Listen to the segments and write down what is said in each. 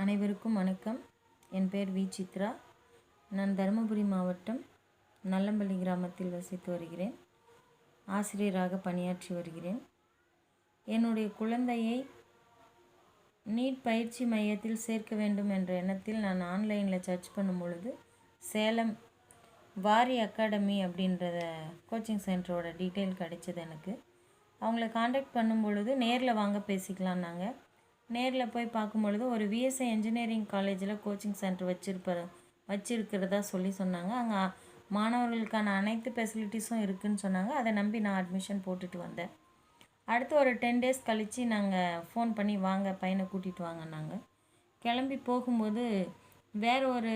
அனைவருக்கும் வணக்கம். என் பெயர் வி. சித்ரா. நான் தருமபுரி மாவட்டம் நல்லம்பள்ளி கிராமத்தில் வசித்து வருகிறேன். ஆசிரியராக பணியாற்றி வருகிறேன். என்னுடைய குழந்தையை நீட் பயிற்சி மையத்தில் சேர்க்க வேண்டும் என்ற எண்ணத்தில் நான் ஆன்லைனில் சர்ச் பண்ணும் பொழுது சேலம் வாரி அகாடமி அப்படின்றத கோச்சிங் சென்டரோட டீட்டெயில் கிடைச்சது எனக்கு. அவங்கள காண்டாக்ட் பண்ணும் பொழுது நேரில் வாங்க பேசிக்கலான்னாங்க நேரில் போய் பார்க்கும் பொழுது ஒரு விஎஸ்ஐ இன்ஜினியரிங் காலேஜில் கோச்சிங் சென்டர் வச்சிருப்ப வச்சிருக்கிறதா சொல்லி சொன்னாங்க. அங்கே மாணவர்களுக்கான அனைத்து ஃபெசிலிட்டிஸும் இருக்குன்னு சொன்னாங்க. அதை நம்பி நான் அட்மிஷன் போட்டுட்டு வந்தேன். அடுத்து ஒரு டென் டேஸ் கழித்து நாங்கள் ஃபோன் பண்ணி வாங்க பையனை கூட்டிகிட்டு வாங்க நாங்கள் கிளம்பி போகும்போது வேற ஒரு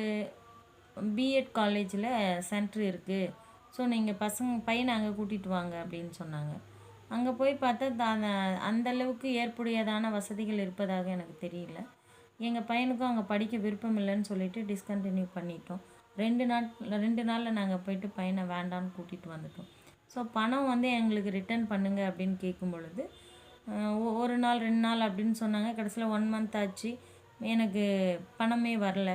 பிஎட் காலேஜில் சென்டர் இருக்குது ஸோ நீங்கள் பசங்க பையனை அங்கே கூட்டிகிட்டு வாங்க அப்படின்னு சொன்னாங்க. அங்கே போய் பார்த்தா தான் அந்த அளவுக்கு ஏற்புடையதான வசதிகள் இருப்பதாக எனக்கு தெரியல. எங்கள் பையனுக்கும் அங்கே படிக்க விருப்பம் இல்லைன்னு சொல்லிட்டு டிஸ்கண்டினியூ பண்ணிட்டோம். ரெண்டு நாள் ரெண்டு நாளில் நாங்கள் போயிட்டு பையனை வேண்டான்னு கூட்டிகிட்டு வந்துட்டோம். ஸோ பணம் வந்து எங்களுக்கு ரிட்டர்ன் பண்ணுங்கள் அப்படின்னு கேட்கும் பொழுது ஒ- ஒரு நாள் ரெண்டு நாள் அப்படின்னு சொன்னாங்க. கடைசியில் ஒன் மந்த் ஆச்சு. எனக்கு பணமே வரல.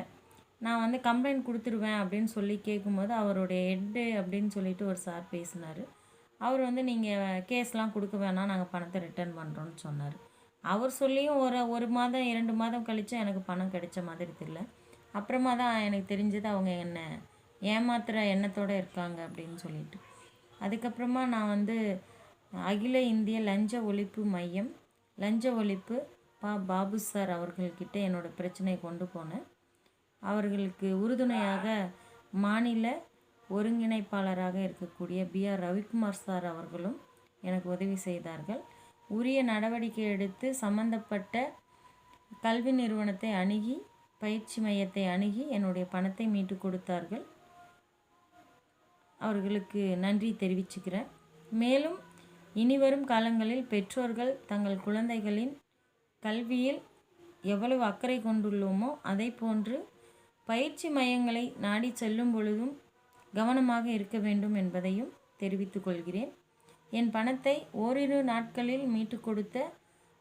நான் வந்து கம்ப்ளைண்ட் கொடுத்துருவேன் அப்படின்னு சொல்லி கேட்கும்போது அவருடைய ஹெட்டு அப்படின்னு சொல்லிட்டு ஒரு சார் பேசினார். அவர் வந்து நீங்கள் கேஸ்லாம் கொடுக்க வேணாம் நாங்கள் பணத்தை ரிட்டர்ன் பண்ணுறோன்னு சொன்னார். அவர் சொல்லியும் ஒரு ஒரு மாதம் இரண்டு மாதம் கழித்து எனக்கு பணம் கிடைச்ச மாதிரி தெரியல. அப்புறமா தான் எனக்கு தெரிஞ்சது அவங்க என்ன ஏமாத்துகிற எண்ணத்தோடு இருக்காங்க அப்படின்னு சொல்லிட்டு. அதுக்கப்புறமா நான் வந்து அகில இந்திய லஞ்ச ஒழிப்பு மையம் லஞ்ச ஒழிப்பு பா பாபு சார் அவர்கள்கிட்ட என்னோடய பிரச்சனையை கொண்டு போனேன். அவர்களுக்கு உறுதுணையாக மாநில ஒருங்கிணைப்பாளராக இருக்கக்கூடிய பி ஆர் ரவிக்குமார் சார் அவர்களும் எனக்கு உதவி செய்தார்கள். உரிய நடவடிக்கை எடுத்து சம்பந்தப்பட்ட கல்வி நிறுவனத்தை அணுகி பயிற்சி மையத்தை அணுகி என்னுடைய பணத்தை மீட்டு கொடுத்தார்கள். அவர்களுக்கு நன்றி தெரிவிச்சுக்கிறேன். மேலும் இனிவரும் காலங்களில் பெற்றோர்கள் தங்கள் குழந்தைகளின் கல்வியில் எவ்வளவு அக்கறை கொண்டுள்ளோமோ அதை போன்று பயிற்சி மையங்களை நாடி செல்லும் பொழுதும் கவனமாக இருக்க வேண்டும் என்பதையும் தெரிவித்துக் கொள்கிறேன். என் பணத்தை ஓரிரு நாட்களில் மீட்டு கொடுத்த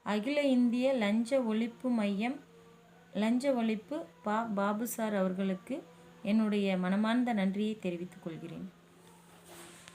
அகில இந்திய லஞ்ச ஒழிப்பு மையம் லஞ்ச ஒழிப்பு பா பாபு சார் அவர்களுக்கு என்னுடைய மனமார்ந்த நன்றியை தெரிவித்துக் கொள்கிறேன்.